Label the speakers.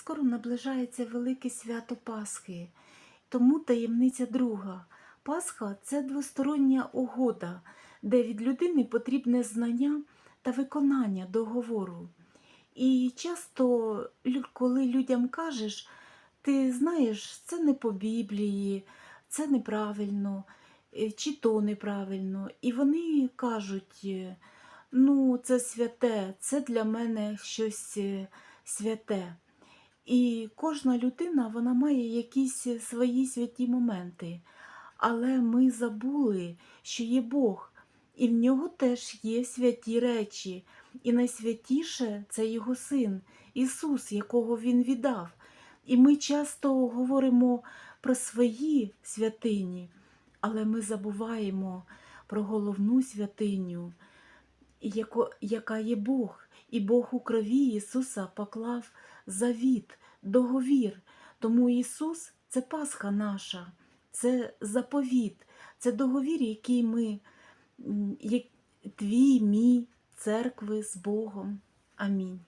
Speaker 1: Скоро наближається велике свято Пасхи, тому таємниця друга. Пасха це двостороння угода, де від людини потрібне знання та виконання договору. І часто, коли людям кажеш, ти знаєш, це не по Біблії, це неправильно, е, чи то неправильно. І вони кажуть, е, ну, це святе, це для мене щось е, святе. І кожна людина вона має якісь свої святі моменти. Але ми забули, що є Бог, і в нього теж є святі речі. І найсвятіше це його син Ісус, якого Він віддав. І ми часто говоримо про свої святині, але ми забуваємо про головну святиню, яко- яка є Бог. І Бог у крові Ісуса поклав завіт, договір. Тому Ісус це Пасха наша, це заповіт, це договір, який ми, як- твій, мій, церкви з Богом. Амінь.